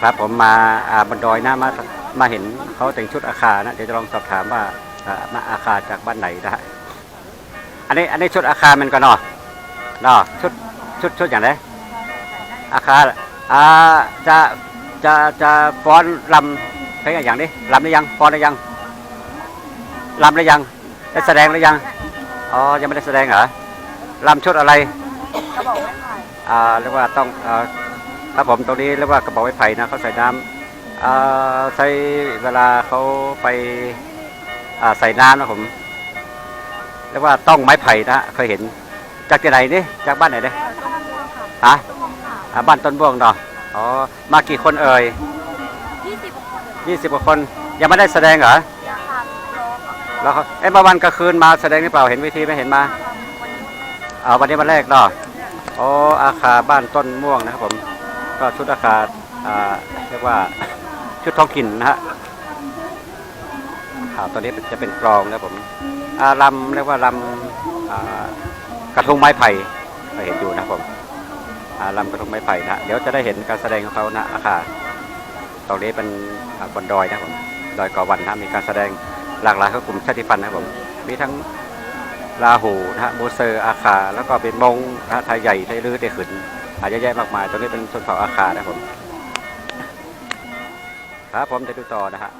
ครับผมมาอ่าบนดอยนะมามาเห็นเขาแต่งชุดอาคานะเดี๋ยวจะลองสอบถามว่าอ่ามาอาคาจากบ้านไหนนะฮะอันนี้อันนี้ชุดอาคามันก็เนอะเนอะชุดชุดชุดอย่างไรอาคาอ่าจะจะจะฟ้อนลำเพลงอย่างนี้ลำหรือยังฟ้อนหรือยังลำหรือยังได้แสดงหรือยังอ๋อยังไม่ได้แสดงเหรอลำชุดอะไรกระบอกไม้ไผ่อ่าเรียกว่าต้องอ่า ครับผมตรงนี้เรียกว่ากระบอกไม้ไผ่นะเขาใส่น้ำอ่าใช้เวลาเขาไปอ่าใส่น้ำนะผมเรียกว่าต้องไม้ไผ่นะเคยเห็นจากที่ไหนนี่จากบ้านไหนเนี่ยต้นม่วงค่ะฮะต้นม่วงค่ะอ่าบ้านต้นบ่วงเนาะอ๋อมากี่คนเอ่ยยี่สิบคนยี่สิบกว่าคนยังไม่ได้แสดงเหรออยาค่ะรอแล้วเขาเอ๊ะเมื่อวันกลางคืนมาแสดงหรือเปล่าเห็นวิธีไหม่เห็นมาวันนี้อ่าวันนี้วันแรกเนาะอ๋ออาคาบ้านต้นม่วงนะครับผม ก็ชุดอาคาอ่าเรียกว่าชุดท้องถิ่นนะฮะอ่าตัวนี้จะเป็นกลองนะผมอ่าลำเรียกว่าลำกระทงไม้ไผ่เราเห็นอยู่นะผมอ่าลำกระทงไม้ไผ่นะเดี๋ยวจะได้เห็นการแสดงของเขานะอาคาตรงนี้เป็นบนดอยนะผมดอยกอวันนะมีการแสดงหลากหลายของกลุ่มชาติพันธุ์นะผมมีทั้งลาหูนะฮะมูเซอร์อาคา แล้วก็เป็นมงนะฮะไทยใหญ่ไทยลื้อไทยขืน อาจจะแยะมากมายตรงนี้เป็นชนเผ่าอาคานะครับผมครับผมจะดูต่อนะฮะ